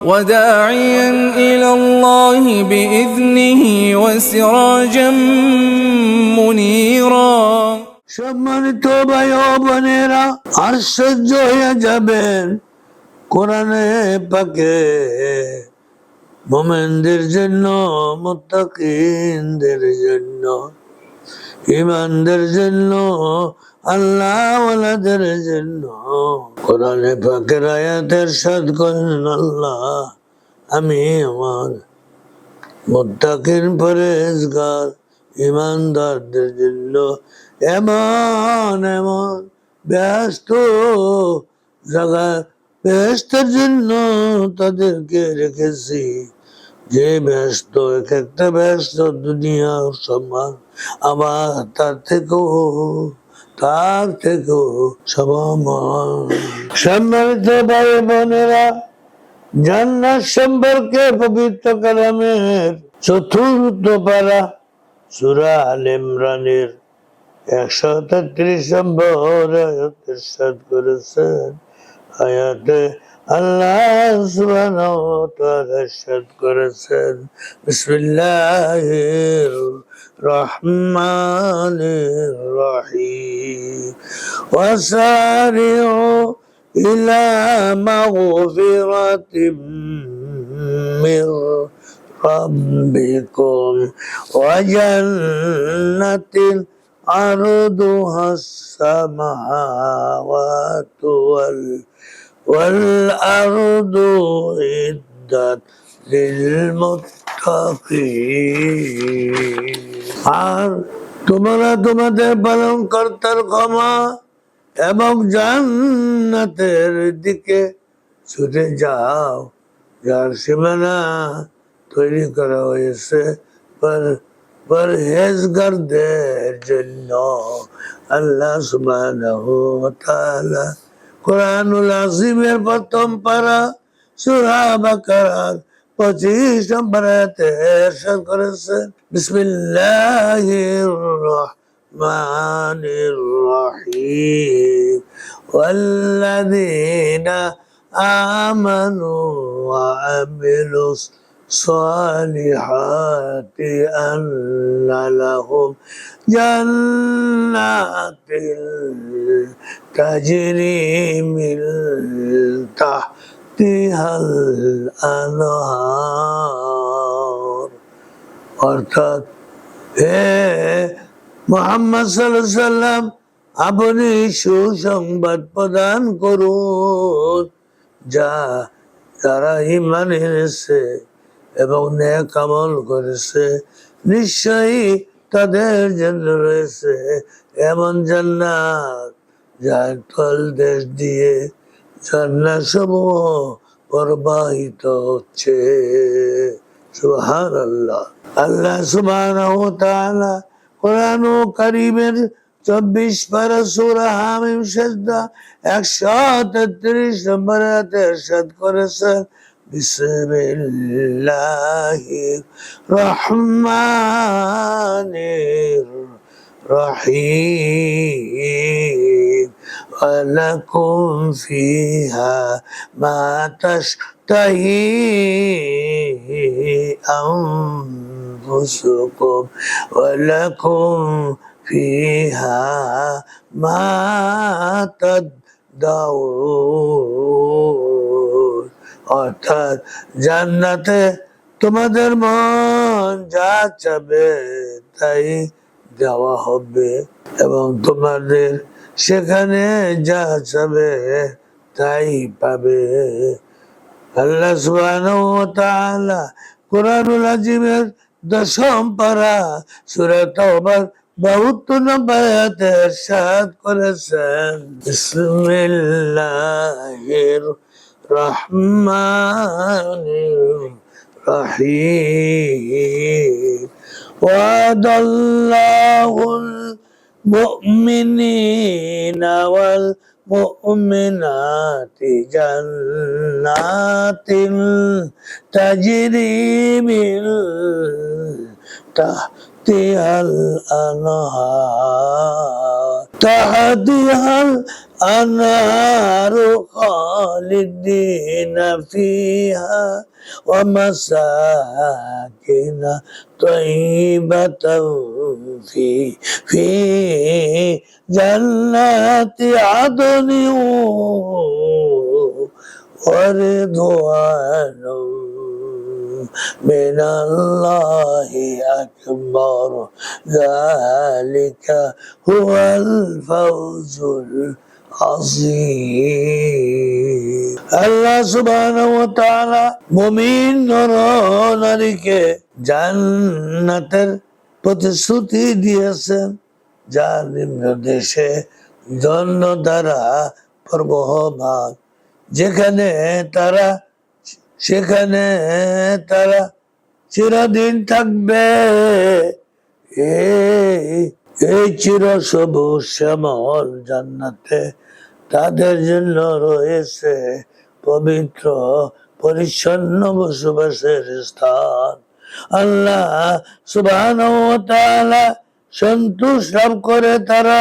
وداعيا إلى الله بإذنه وسراجا منيرا সম্মানিত ভাই ও বোনেরা আশ্চর্য হয়ে যাবেন কোরআনে পাকে মোমেনদের জন্য মুত্তাকিনদের জন্য ইমানদের জন্য আল্লাহওয়ালাদের জন্য কোরআনে পাকের আয়াতের সাদ করেন আল্লাহ আমি আমার মুত্তাকিন পরেজগার ইমানদারদের জন্য এমন এমন ব্যস্ত জায়গা, ব্যস্তের জন্য তাদেরকে রেখেছি। যে ব্যস্ত এক একটা ব্যস্ত দুনিয়া সমান, আবার তার থেকেও তার থেকেও সমান সম্মানিত ভাই বোনেরা, জান্নাত সম্পর্কে পবিত্র কালামের চতুর্থ পারা সুরা আল ইমরানের একশো তেত্রিশ নম্বর আয়াত করেছেন। আয়াতে আল্লাহ সুবহানাহু ওয়া করেছেন। বিসমিল্লাহির الرحمن الرحيم. وسارعوا إلى مغفرة من ربكم. وجنة عرضها السماوات والأرض عدت للمتقين. আর তোমরা তোমাদের পালন কর্তার ক্ষমা এবং জান্নাতের দিকে ছুটে যাও, যার সীমানা তৈরি করা হয়েছে পর, পরহেজগারদের জন্য। আল্লাহ সুবহানাহু ওয়া তাআলা কোরআনুল আজিমের প্রথম পারা সূরা বাকারার পঁচিশ নম্বর আয়াতে ইরশাদ করেছেন বিসমিল্লাহির রহমানির রহিম والذين آمنوا وعملوا الصالحات أن لهم جنات تجري من আনহার অর্থাৎ হে মোহাম্মদ সাল্লাম আপনি সুসংবাদ প্রদান করুন, যা যারা ইমান এনেছে এবং ন্যাক আমল করেছে, নিশ্চয়ই তাদের জন্য রয়েছে এমন জান্নাত যার ফল দেশ দিয়ে জান্নাত প্রবাহিত হচ্ছে। সুহান আল্লাহ আল্লাহ সুবহানাহু তাআলা কোরআন কারীমের চব্বিশ পারা সূরা হামিম সেজদা একশো তেত্রিশ নম্বর আয়াতে করেছেন। বিসমিল্লাহির রহমানির রহিম ولكم فيها ما تشتهي أنفسكم ولكم فيها ما تدعون অর্থাৎ জান্নাতে তোমাদের মন যা চাবে তাই দেওয়া হবে এবং তোমাদের সেখানে যা চাবে তাই পাবে। আল্লাহ তাআলা কোরআনুল আজিমের দশম পারা সূরা তাওবার বাহাত্তর নম্বর আয়াতে ইরশাদ করেছেন। বিসমিল্লাহির রহমানির রহিম। وعد الله المؤمنين والمؤمنات جنات تجري من تحت تحتها الأنهار تحتها الأنهار خالدين فيها ومساكن طيبة في في جنات عدن ورضوان من الله أكبر ذلك هو الفوز العظيم আল্লাহ সুবহানাহু ওয়া তাআলা মুমিন নর নারীকে জান্নাতের প্রতিশ্রুতি দিয়েছেন যার নিম্ন দেশে জন্য দ্বারা প্রবহমান যেখানে তারা সেখানে তারা চিরদিন থাকবে। এই চির সবুজ শ্যামল জান্নাতে তাদের জন্য রয়েছে পবিত্র, পরিচ্ছন্ন বসবাসের স্থান। আল্লাহ ওয়া সন্তোষ লাভ করে তারা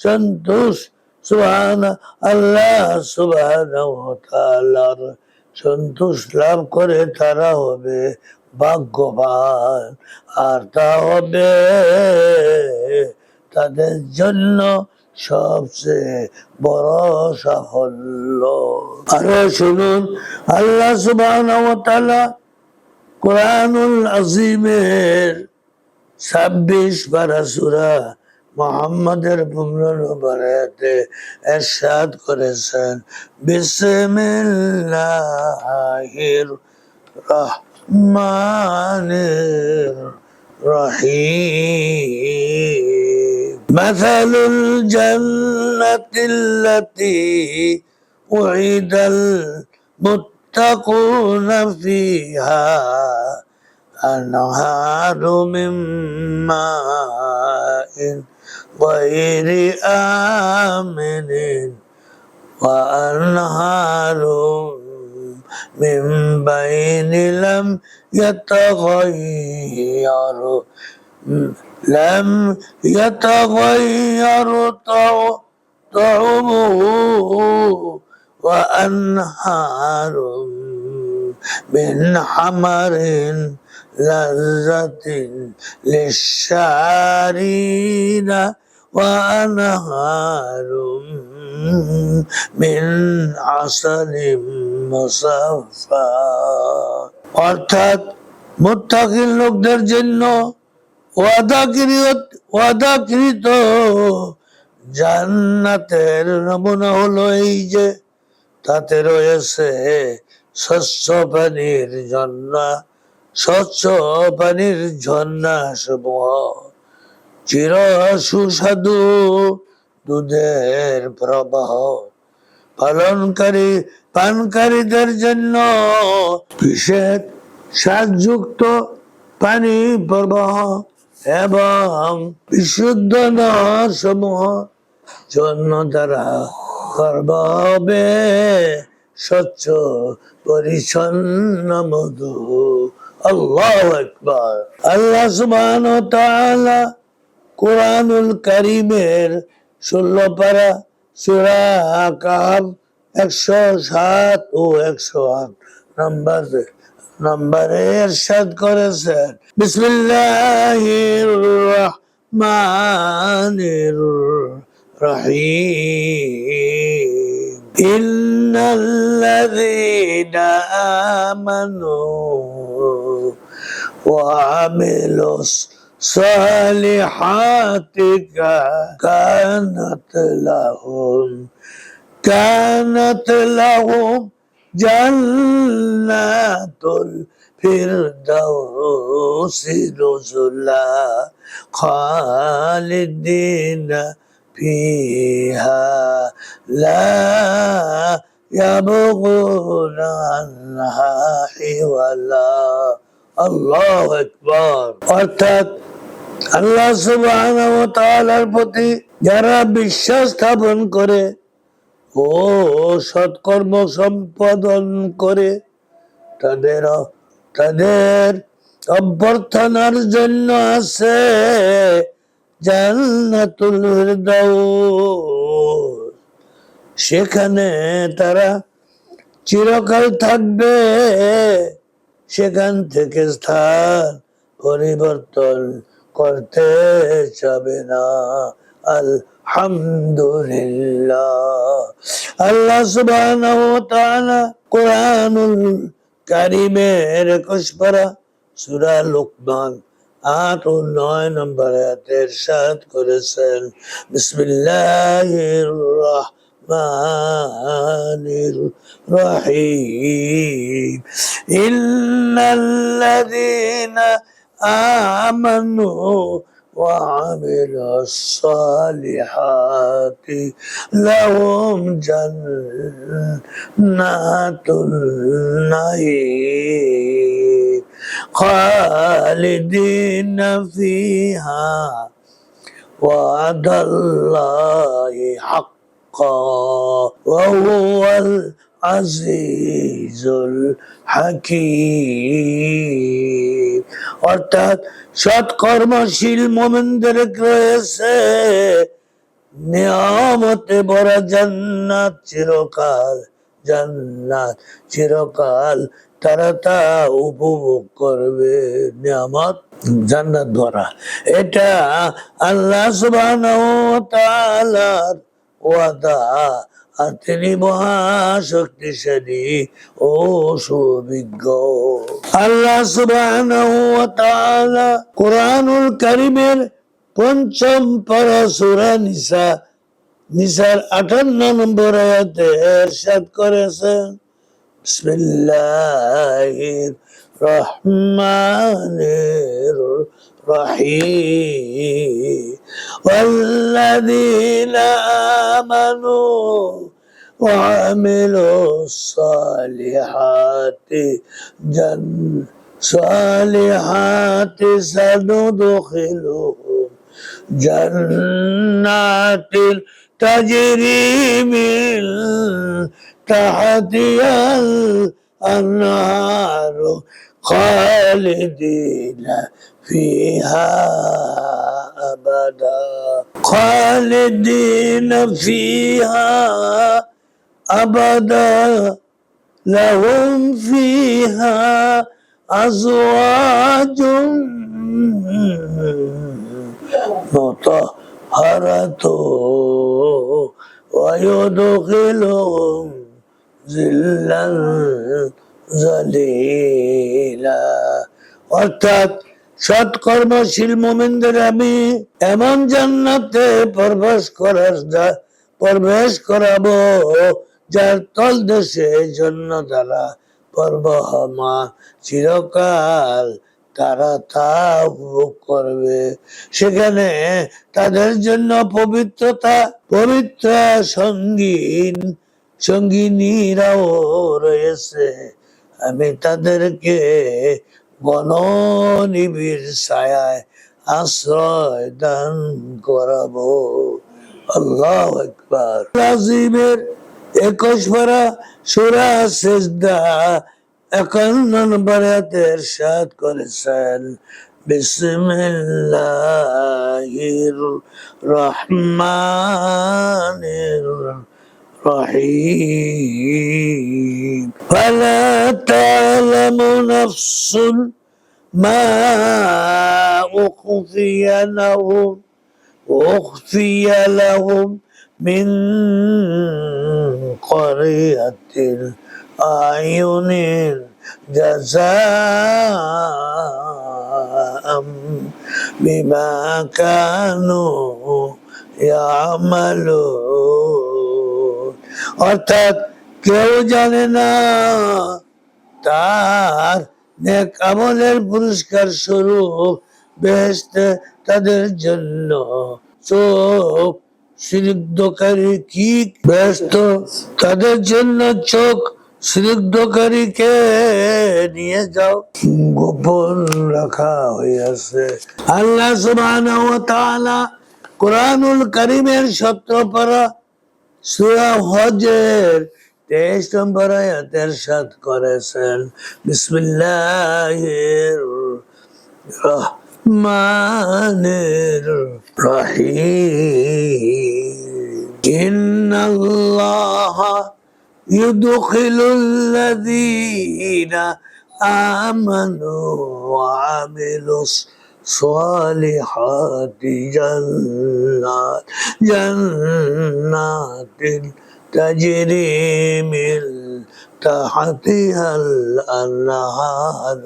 সন্তোষ সুবহান, আল্লাহ তাআলার সন্তোষ লাভ করে তারা হবে ভাগ্যবান। আর তা হবে তাদের জন্য সবচেয়ে বড় সাফল্য। আরও শুনুন, আল্লাহ তাআলা কোরআনুল আজিমের ছাব্বিশ পারা সুরা মোহাম্মদের পনেরো নম্বর আয়াতে এরশাদ করেছেন বিসমিল্লাহির রহমানির রহিম مثل الجنة التي وعد المتقون فيها أنهار من ماء غير آمن وأنهار من بين لم يتغير لم يتغير طع- طعمه وأنهار من حمر لذة للشارين. وأنهار من عسل مصفى অর্থাৎ মুত্তাকিন লোকদের জন্য ওয়াদাকৃত ওয়াদাকৃত জান্নাতের নমুনা হলো এই যে তাতে রয়েছে স্বচ্ছ পানির ঝর্ণা স্বচ্ছ পানির ঝর্ণা সমূহ চির সুস্বাদু দুধের প্রবাহ পালনকারী, পানকারীদের জন্য বিশেষ স্বাদযুক্ত পানি প্রবাহ এবং বিশুদ্ধ সমূহ জন্য দ্বারা গর্ব স্বচ্ছ, পরিচ্ছন্ন, মধু। আল্লাহ একবার আল্লাহ তাআলা কোরআনুল কারিমের ষোলো পারা সুরা কাহাব একশো সাত ও একশো আট নম্বর নম্বরে এরশাদ করেছেন বিসমিল্লাহির রহমানির রহিম ইন্নাল্লাযীনা আমানু وعملوا الصالحات كانت لهم كانت لهم جنات الفردوس نزلا خالدين فيها. لا يبغون عنها حولا. আল্লাহ অর্থাৎ আল্লাহ তাআলার প্রতি যারা বিশ্বাস স্থাপন করে ও সৎকর্ম সম্পাদন করে, তাদের তাদের অভ্যর্থনার জন্য আছে জান্নাতুল সেখানে তারা চিরকাল থাকবে। সেখান থেকে স্থান পরিবর্তন করতে যাবে না। আলহামদুলিল্লাহ। আল্লাহ তাআলা কোরআনুল কারিমের একুশ পারা সূরা লোকমান আট ও নয় নম্বর আয়াতের সাত করেছেন। বিসমিল্লাহির রহমানির الرحمن الرحيم. إن الذين آمنوا وعمل الصالحات لهم جنات النعيم. خالدين فيها. وعد الله حق وهو العزيز الحكيم অর্থাৎ সৎকর্মশীল মোমেনদের রয়েছে নিয়ামতে ভরা জান্নাত চিরকাল জান্নাত চিরকাল তারা তা উপভোগ করবে নিয়ামত জান্নাত ভরা এটা আল্লাহ সুবহানাহু ওয়া তাআলার ও আদা তিনি মহাশক্তিশালী ও সুবিজ্ঞ। আল্লাহ সুবাহ কোরআনুল করিমের পঞ্চম পরসুরা নিসা, নিসার আঠান্ন নম্বর আয়াতে এরশাদ করেছেন বিসমিল্লাহির রহমানির الرحيم. والذين آمنوا وعملوا الصالحات جن صالحات سندخلهم جنات تجري من تحتها الأنهار خالدين فيها أبدا. خالدين فيها أبدا. لهم فيها أزواج مطهرة ويدخلهم ذلا ذليلا وتت সৎকর্মশীল মোমেনদের আমি এমন জান্নাতে প্রবেশ করার প্রবেশ করাবো যার তল দেশে জন্য তারা পর্বহমা চিরকাল তারা তা উপভোগ করবে। সেখানে তাদের জন্য পবিত্রতা, পবিত্র সঙ্গীন, সঙ্গিনীরাও রয়েছে। আমি তাদেরকে গণনিবিড় ছায়ায় আশ্রয় দান করাবো। আল্লাহ একবার রাজিমের একুশ পারা সুরা সেজদা একান্ন নম্বর হাতের সাত করেছেন, বিসমিল্লাহির রহমানির رحيم فلا تعلم نفس ما أخفي لهم أخفي لهم من قرية أعين جزاء بما كانوا يعملون. অর্থাৎ কেউ জানে না তার নেক আমলের পুরস্কার স্বরূপ বেহেশতে তাদের জন্য। চোখ সিদ্ধকারী কি ব্যস্ত? তাদের জন্য চোখ সিদ্ধকারীকে নিয়ে যাও। গোপন রাখা হইয়াছে। আল্লাহ সুবহানাহু ওয়া তাআলা কোরআনুল কারীমের সত্র পারা সুরা হজের তেইশ নম্বর আয়াতের সাত করেছেন। বিসমিল্লাহির রহমানির রহিম। ইন্নাল্লাহা ইউদখিলুল লাযীনা আমানু ওয়া আমিলুস الصالحات جنات جنات تجري من تحتها الأنهار.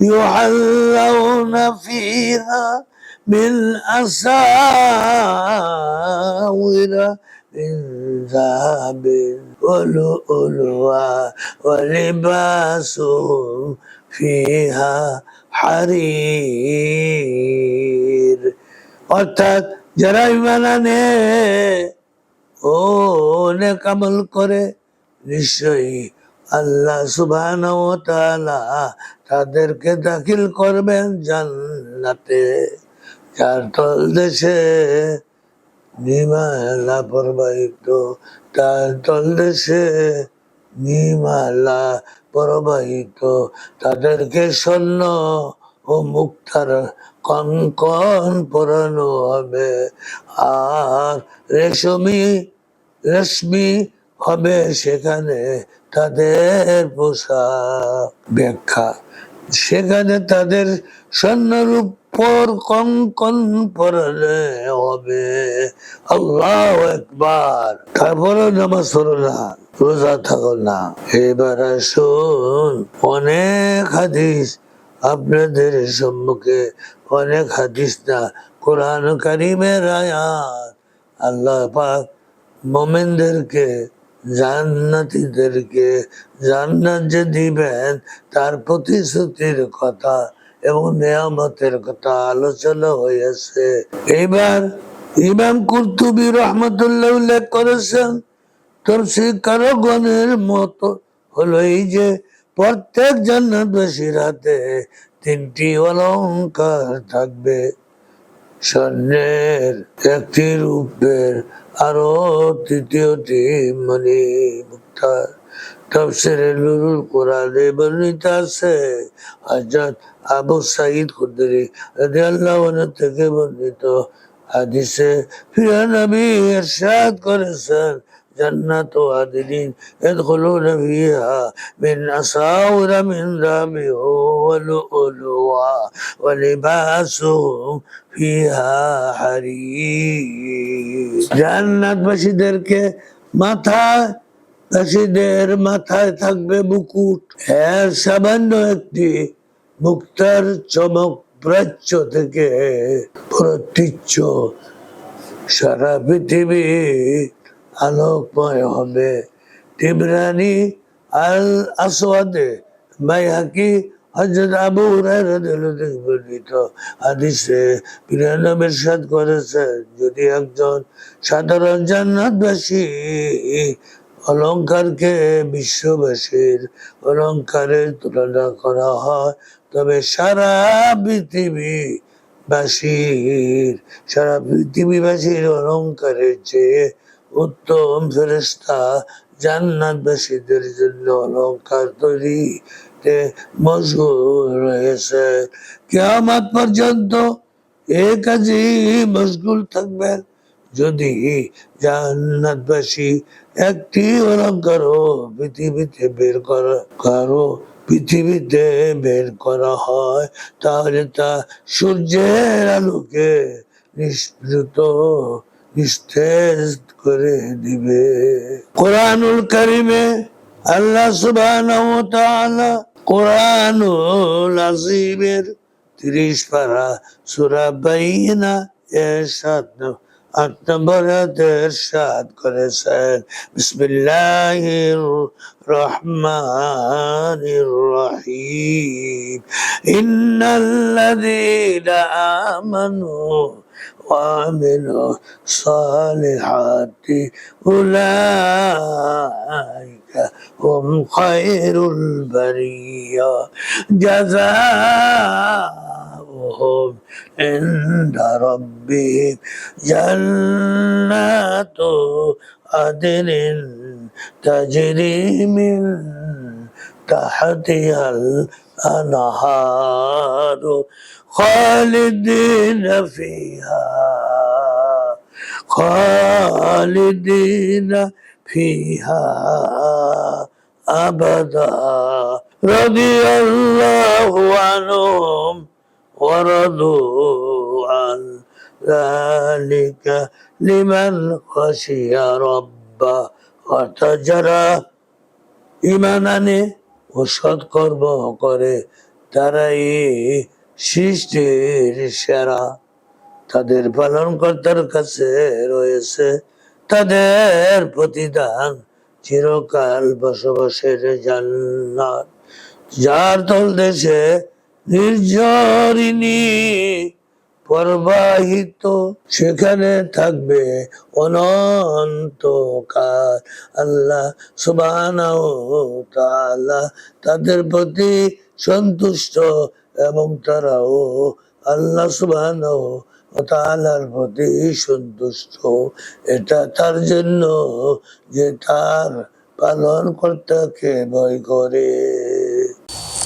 يحلون فيها من أساور من ذهب ولؤلؤا ولباسهم فيها হারির। অর্থাৎ যারা ইমান আনে, ও অনেক আমল করে, নিশ্চয়ই আল্লাহ সুবাহ তাদেরকে দাখিল করবেন জান্নাতে। যার তল দেশে নিমালা প্রবাহিত, তার তল দেশে নিমালা প্রবাহিত, তাদেরকে স্বর্ণ ও মুক্তার কনকন পরানো হবে। আর রেশমি রেশমি হবে সেখানে তাদের পোশাক। ব্যাখ্যা, সেখানে তাদের স্বর্ণরূপ পর কঙ্কন পরালে হবে। আল্লাহ একবার তারপরে নামাজ পড়ো না, রোজা থাকো না। এবার আসুন, অনেক হাদিস আপনাদের সম্মুখে, অনেক হাদিস না, কোরআন কারিমের আয়াত। আল্লাহ পাক মোমেনদেরকে, জান্নাতীদেরকে, জান্নাত যে দিবেন, তার প্রতিশ্রুতির কথা এবং নিয়ামতের কথা আলোচনা হয়েছে। এবার ইমাম কুর্তুবী রহমতুল্লাহ উল্লেখ করেছেন তফসির কারগণের মত হলো এই যে, প্রত্যেক জান্নাতবাসীর হাতে তিনটি অলংকার থাকবে। স্বর্ণের একটি রূপের আরও তৃতীয়টি মণি মুক্তার তফসিরে নুরুল কোরআনে বর্ণিত আছে হযরত আবু সাঈদ খুদরি রাদিয়াল্লাহু আনহু থেকে বর্ণিত হাদিসে প্রিয় নবী ইরশাদ করেছেন জান্নাত আদিন يدخلون فيها من أساور من ذهب ولؤلؤا ولباسهم فيها حرير জান্নাতবাসীদেরকে মাথায় বাসীদের মাথায় থাকবে মুকুট। হ্যাঁ সামান্য একটি মুক্তার চমক প্রাচ্য থেকে প্রতীচ্য সারা পৃথিবী আলোকময় হবে। তিবরানি আল আসওয়াদে বাইহাকি হযরত আবু হুরায়রা রাদিয়াল্লাহু থেকে বর্ণিত হাদিসে বিরানব্বই সাদ করেছেন যদি একজন সাধারণ জান্নাতবাসী অলংকারকে বিশ্ববাসীর অলংকারের তুলনা করা হয়। তবে সারা পৃথিবী বাসীর সারা পৃথিবীবাসীর অলংকারের চেয়ে উত্তম ফেরেস্তা জান্নাতবাসীদের জন্য অলংকার তৈরিতে মশগুল রয়েছে। কেয়ামত পর্যন্ত এ কাজে মশগুল থাকবেন। যদি জান্নাতবাসী একটি অলঙ্কারও পৃথিবীতে বের করা পৃথিবীতে বের করা হয়, তাহলে তা সূর্যের আলোকে নিষ্পৃত নিস্তেজ করে দিবে। কোরআনুল কারিমে আল্লাহ ওয়া কোরআনুল আজিমের তিরিশ পারা সূরা বাইনা এর সাত নং- আট নম্বর আয়াতে ইরশাদ করেছেন বিসমিল্লাহির রহমানির রহিম ইন্নাল্লাযীনা আমানু وعملوا الصالحات أولئك هم خير البرية جزاؤهم عند ربهم جنات عدن تجري من تحتها الأنهار خالدين فيها خالدين فيها أبدا. رضي الله عنهم. ورضوا عن ذلك لمن خشي ربه وتجرى ইমান আনে ও সৎকর্ম করে তারাই সৃষ্টির সেরা তাদের পালনকর্তার কাছে রয়েছে তাদের প্রতিদান চিরকাল বসবাসের জান্নাত যার তল দেশে নির্ঝরিণী প্রবাহিত, সেখানে থাকবে অনন্তকাল। আল্লাহ তাআলা তাদের প্রতি সন্তুষ্ট এবং তারাও আল্লাহ সুবহানাহু তাআলার প্রতি সন্তুষ্ট। এটা তার জন্য যে তার পালন কর্তাকে ভয় করে।